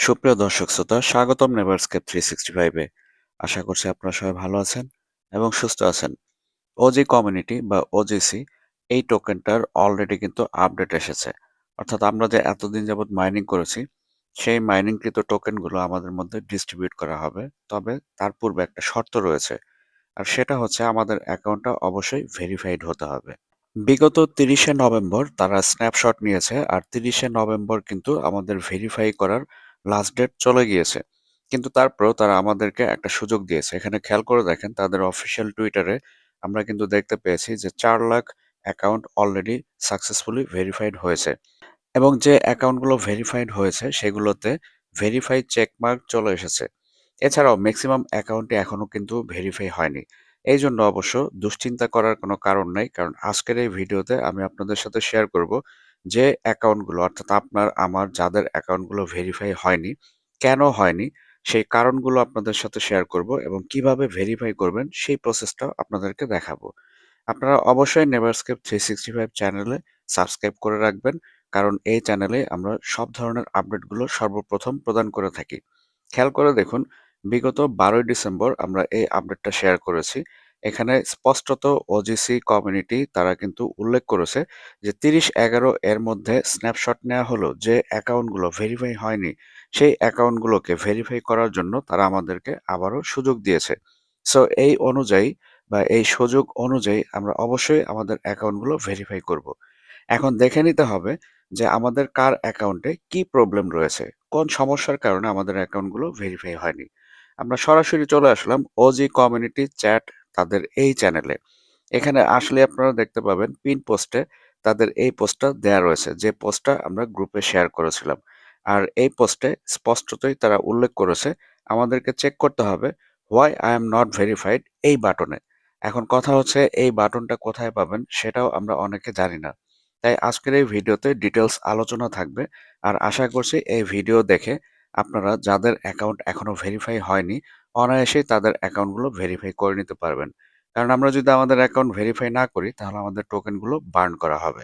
সুপ্রিয় দর্শক শ্রোতা, স্বাগতম নেভারস্কেপ থ্রি সিক্সটি ফাইভে আশা করছি আপনারা সবাই ভালো আছেন এবং সুস্থ আছেন। ওজি কমিউনিটি বা ওজিসি এই টোকেনটার অলরেডি কিন্তু আপডেট এসেছে। অর্থাৎ আমরা যে এতদিন যাবৎ মাইনিং করেছি, সেই মাইনিংকৃত টোকেনগুলো আমাদের মধ্যে ডিস্ট্রিবিউট করা হবে। তবে তার পূর্বে একটা শর্ত রয়েছে, আর সেটা হচ্ছে আমাদের অ্যাকাউন্টটা অবশ্যই ভেরিফাইড হতে হবে। বিগত তিরিশে নভেম্বর তারা স্ন্যাপশট নিয়েছে, আর তিরিশে নভেম্বর কিন্তু আমাদের ভেরিফাই করার লাস্ট ডেট চলে গিয়েছে। কিন্তু তারপরেও তারা আমাদেরকে একটা সুযোগ দিয়েছে। এখানে খেয়াল করে দেখেন, তাদের অফিসিয়াল টুইটারে আমরা কিন্তু দেখতে পেয়েছি যে চার lakh account already successfully verified হয়েছে। এবং যে অ্যাকাউন্টগুলো ভেরিফাইড হয়েছে, সেগুলোতে ভেরিফাইড চেকমার্ক চলে এসেছে। এছাড়াও ম্যাক্সিমাম অ্যাকাউন্টে এখনও কিন্তু ভেরিফাই হয়নি। এই জন্য অবশ্য দুশ্চিন্তা করার কোনো কারণ নাই। কারণ আজকের এই ভিডিওতে আমি আপনাদের সাথে শেয়ার করব যে অ্যাকাউন্টগুলো অর্থাৎ আপনার, আমার যাদের অ্যাকাউন্টগুলো ভেরিফাই হয়নি, কেন হয়নি, সেই কারণগুলো আপনাদের সাথে শেয়ার করব এবং কীভাবে ভেরিফাই করবেন, সেই প্রসেসটা আপনাদেরকে দেখাবো। আপনারা অবশ্যই নেভারস্কেপ থ্রি সিক্সটি ফাইভ চ্যানেলে সাবস্ক্রাইব করে রাখবেন, কারণ এই চ্যানেলে আমরা সব ধরনের আপডেটগুলো সর্বপ্রথম প্রদান করে থাকি। খেয়াল করে দেখুন, বিগত বারোই ডিসেম্বর আমরা এই আপডেটটা শেয়ার করেছি। এখানে স্পষ্টত ওজিসি কমিউনিটি তারা কিন্তু উল্লেখ করেছে যে তিরিশ এগারো এর মধ্যে স্ন্যাপশট নেওয়া হলো যে অ্যাকাউন্টগুলো ভেরিফাই হয়নি, সেই অ্যাকাউন্টগুলোকে ভেরিফাই করার জন্য তারা আমাদেরকে আবারও সুযোগ দিয়েছে। সো এই অনুযায়ী বা এই সুযোগ অনুযায়ী আমরা অবশ্যই আমাদের অ্যাকাউন্টগুলো ভেরিফাই করব। এখন দেখে নিতে হবে যে আমাদের কার অ্যাকাউন্টে কি প্রবলেম রয়েছে, কোন সমস্যার কারণে আমাদের অ্যাকাউন্টগুলো ভেরিফাই হয়নি। আমরা সরাসরি চলে আসলাম ওজি কমিউনিটি চ্যাট তাদের এই চ্যানেলে। এখানে আসলে আপনারা দেখতে পাবেন পিন পোস্টে তাদের এই পোস্টটা দেয়া রয়েছে। যে পোস্টটা আমরা গ্রুপে শেয়ার করেছিলাম। আর এই পোস্টে স্পষ্টতই তারা উল্লেখ করেছে, আমাদেরকে চেক করতে হবে why I am not verified এই বাটনে। এখন কথা হচ্ছে এই বাটনটা কোথায় পাবেন সেটাও আমরা অনেকে জানি না। তাই আজকের এই ভিডিওতে ডিটেলস আলোচনা থাকবে। আর আশা করছি এই ভিডিও দেখে আপনারা যাদের অ্যাকাউন্ট এখনও ভেরিফাই হয়নি অনায়াসেই তাদের অ্যাকাউন্টগুলো ভেরিফাই করে নিতে পারবেন। কারণ আমরা যদি আমাদের অ্যাকাউন্ট ভেরিফাই না করি, তাহলে আমাদের টোকেনগুলো বার্ন করা হবে।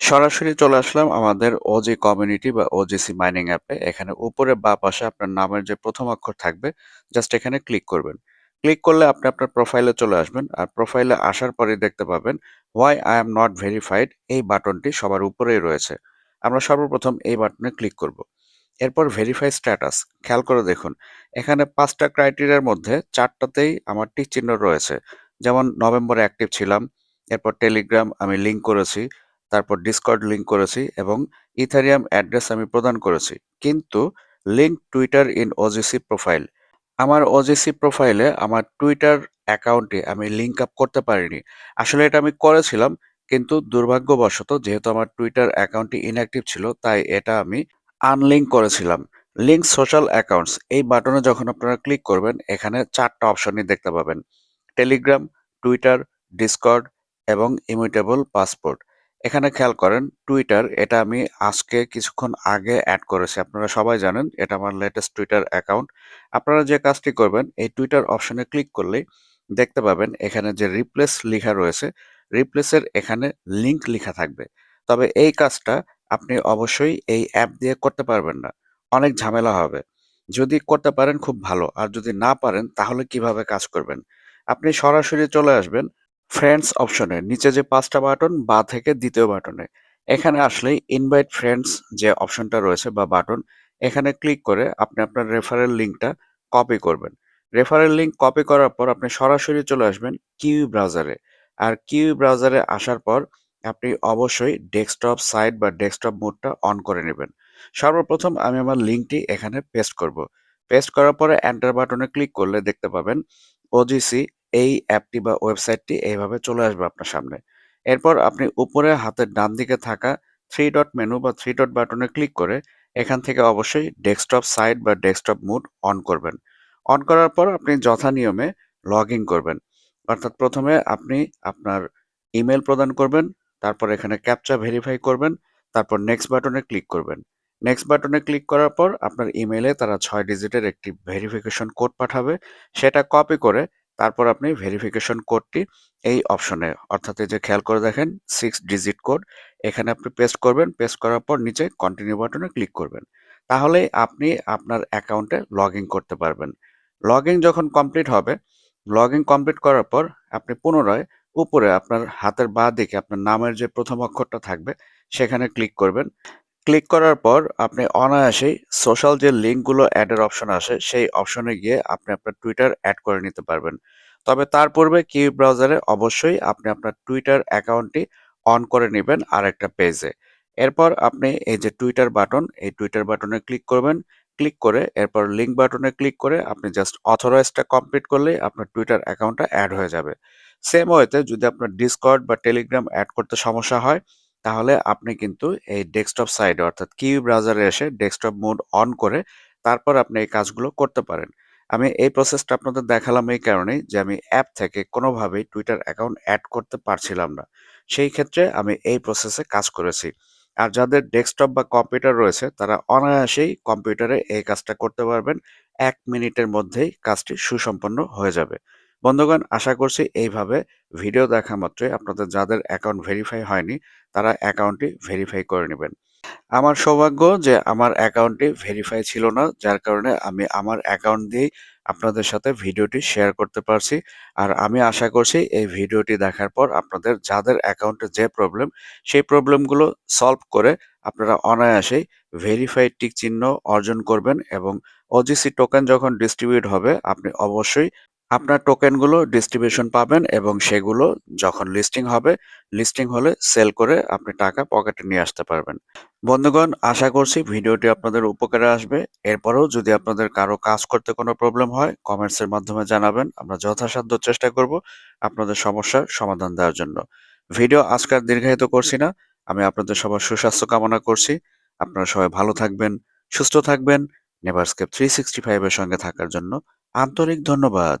সরাসরি চলে আসলাম আমাদের ওজি কমিউনিটি বা ওজিসি মাইনিং অ্যাপে এখানে উপরে বা পাশে আপনার নামের যে প্রথম অক্ষর থাকবে জাস্ট এখানে ক্লিক করবেন। ক্লিক করলে আপনি আপনার প্রোফাইলে চলে আসবেন। আর প্রোফাইলে আসার পরে দেখতে পাবেন why I am not verified এই বাটনটি সবার উপরেই রয়েছে। আমরা সর্বপ্রথম এই বাটনে ক্লিক করব। এরপর ভেরিফাই স্ট্যাটাস খেয়াল করে দেখুন। এখানে পাঁচটা ক্রাইটেরিয়ার মধ্যে চারটাতেই আমার টিক চিহ্ন রয়েছে। যেমন নভেম্বরে অ্যাক্টিভ ছিলাম, এরপর টেলিগ্রাম আমি লিঙ্ক করেছি, তারপর ডিসকর্ড লিঙ্ক করেছি এবং ইথারিয়াম অ্যাড্রেস আমি প্রদান করেছি। কিন্তু link Twitter in OGC profile আমার ওজিসি প্রোফাইলে আমার টুইটার অ্যাকাউন্টে আমি লিঙ্ক আপ করতে পারিনি। আসলে এটা আমি করেছিলাম, কিন্তু দুর্ভাগ্যবশত যেহেতু আমার টুইটার অ্যাকাউন্টটি ইনঅ্যাক্টিভ ছিল, তাই এটা আমি আনলিঙ্ক করেছিলাম। লিঙ্ক সোশ্যাল অ্যাকাউন্টস এই বাটনে যখন আপনারা ক্লিক করবেন, এখানে চারটা অপশনই দেখতে পাবেন। টেলিগ্রাম টুইটার ডিসকর্ড এবং ইমিউটেবল পাসপোর্ট এখানে খেয়াল করেন টুইটার এটা আমি আজকে কিছুক্ষণ আগে অ্যাড করেছি। আপনারা সবাই জানেন, এটা আমার লেটেস্ট টুইটার অ্যাকাউন্ট আপনারা যে কাজটি করবেন, এই টুইটার অপশনে ক্লিক করলেই দেখতে পাবেন, এখানে যে রিপ্লেস লেখা রয়েছে রিপ্লেসের এখানে লিঙ্ক লেখা থাকবে। তবে এই কাজটা আপনি অবশ্যই এই অ্যাপ দিয়ে করতে পারবেন না। অনেক ঝামেলা হবে। যদি করতে পারেন, খুব ভালো। আর যদি না পারেন, তাহলে কীভাবে কাজ করবেন? আপনি সরাসরি চলে আসবেন ফ্রেন্ডস অপশনে নিচে যে পাঁচটা বাটন বা থেকে দ্বিতীয় বাটনে এখানে আসলেই ইনভাইট ফ্রেন্ডস যে অপশনটা রয়েছে বা বাটন এখানে ক্লিক করে আপনি আপনার রেফারেল লিঙ্কটা কপি করবেন। রেফারেল লিঙ্ক কপি করার পর আপনি সরাসরি চলে আসবেন কিউ ব্রাউজারে আর কিউ ব্রাউজারে আসার পর আপনি অবশ্যই ডেস্কটপ সাইট বা ডেস্কটপ মোডটা অন করে নেবেন। সর্বপ্রথম আমি আমার লিঙ্কটি এখানে পেস্ট করব। পেস্ট করার পরে এন্টার বাটনে ক্লিক করলে দেখতে পাবেন ওজিসি এই অ্যাপটি বা ওয়েবসাইটটি এইভাবে চলে আসবে আপনার সামনে। এরপর আপনি উপরে হাতের ডান দিকে থাকা থ্রি ডট মেনু বা থ্রি ডট বাটনে ক্লিক করে এখান থেকে অবশ্যই ডেস্কটপ সাইট বা ডেস্কটপ মুড অন করবেন। অন করার পর আপনি যথা নিয়মে লগ ইন করবেন। অর্থাৎ প্রথমে আপনি আপনার ইমেল প্রদান করবেন তারপর এখানে ক্যাপচা ভেরিফাই করবেন, তারপর নেক্সট বাটনে ক্লিক করবেন। নেক্সট বাটনে ক্লিক করার পর আপনার ইমেলে তারা ছয় ডিজিটের একটি ভেরিফিকেশন কোড পাঠাবে, সেটা কপি করে তারপর আপনি ভেরিফিকেশন কোডটি এই অপশনে অর্থাৎ এই যে খেয়াল করে দেখেন সিক্স ডিজিট কোড এখানে আপনি পেস্ট করবেন পেস্ট করার পর নিচে কন্টিনিউ বাটনে ক্লিক করবেন। তাহলেই আপনি আপনার অ্যাকাউন্টে লগ করতে পারবেন। লগ যখন কমপ্লিট হবে লগ কমপ্লিট করার পর আপনি পুনরায় উপরে আপনার হাতের বাঁ দিকে আপনার নামের যে প্রথম অক্ষরটা থাকবে, সেখানে ক্লিক করবেন। ক্লিক করার পর আপনি অনায়াসেই সোশ্যাল যে লিঙ্কগুলো অ্যাডের অপশন আসে সেই অপশনে গিয়ে আপনি আপনার টুইটার অ্যাড করে নিতে পারবেন। তবে তার পূর্বে কিউ ব্রাউজারে অবশ্যই আপনি আপনার টুইটার অ্যাকাউন্টটি অন করে নেবেন আর একটা পেজে এরপর আপনি এই যে টুইটার বাটন এই টুইটার বাটনে ক্লিক করবেন। ক্লিক করে এরপর লিঙ্ক বাটনে ক্লিক করে আপনি জাস্ট অথরাইজটা কমপ্লিট করলেই আপনার টুইটার অ্যাকাউন্টটা অ্যাড হয়ে যাবে। সেম ওয়েতে যদি আপনার ডিসকর্ড বা টেলিগ্রাম অ্যাড করতে সমস্যা হয়, তাহলে আপনি কিন্তু এই ডেস্কটপ সাইডে অর্থাৎ কিউ ব্রাউজারে এসে ডেস্কটপ মোড অন করে তারপর আপনি এই কাজগুলো করতে পারেন। আমি এই প্রসেসটা আপনাদের দেখালাম এই কারণেই যে আমি অ্যাপ থেকে কোনোভাবেই টুইটার অ্যাকাউন্ট অ্যাড করতে পারছিলাম না। সেই ক্ষেত্রে আমি এই প্রসেসে কাজ করেছি। আর যাদের ডেস্কটপ বা কম্পিউটার রয়েছে, তারা অনায়াসেই কম্পিউটারে এই কাজটা করতে পারবেন। এক মিনিটের মধ্যেই কাজটি সুসম্পন্ন হয়ে যাবে। বন্ধুগণ, আশা করছি এইভাবে ভিডিও দেখা মাত্রই আপনাদের যাদের অ্যাকাউন্ট ভেরিফাই হয়নি, তারা অ্যাকাউন্টটি ভেরিফাই করে নেবেন। আমার সৌভাগ্য যে আমার অ্যাকাউন্টটি ভেরিফাই ছিল না, যার কারণে আমি আমার অ্যাকাউন্ট দিয়েই আপনাদের সাথে ভিডিওটি শেয়ার করতে পারছি। আর আমি আশা করছি এই ভিডিওটি দেখার পর আপনাদের যাদের অ্যাকাউন্টে যে প্রবলেম সেই প্রবলেমগুলো সলভ করে আপনারা অনায়াসেই ভেরিফাইড টিক চিহ্ন অর্জন করবেন এবং ওজিসি টোকেন যখন ডিস্ট্রিবিউট হবে, আপনি অবশ্যই আপনার টোকেনগুলো ডিস্ট্রিবিউশন পাবেন এবং সেগুলো যখন লিস্টিং হবে লিস্টিং হলে সেল করে আপনি টাকা পকেটে নিয়ে আসতে পারবেন। বন্ধুগণ, আশা করছি ভিডিওটি আপনাদের উপকারে আসবে। এরপরেও যদি আপনাদের কারও কাজ করতে কোনো প্রবলেম হয় কমেন্টসের মাধ্যমে জানাবেন। আমরা যথাসাধ্য চেষ্টা করব আপনাদের সমস্যার সমাধান দেওয়ার জন্য। ভিডিও আজকাল দীর্ঘায়িত করছি না। আমি আপনাদের সবার সুস্বাস্থ্য কামনা করছি। আপনারা সবাই ভালো থাকবেন, সুস্থ থাকবেন। নেভারস্কেপ থ্রি সিক্সটি ফাইভের সঙ্গে থাকার জন্য আন্তরিক ধন্যবাদ।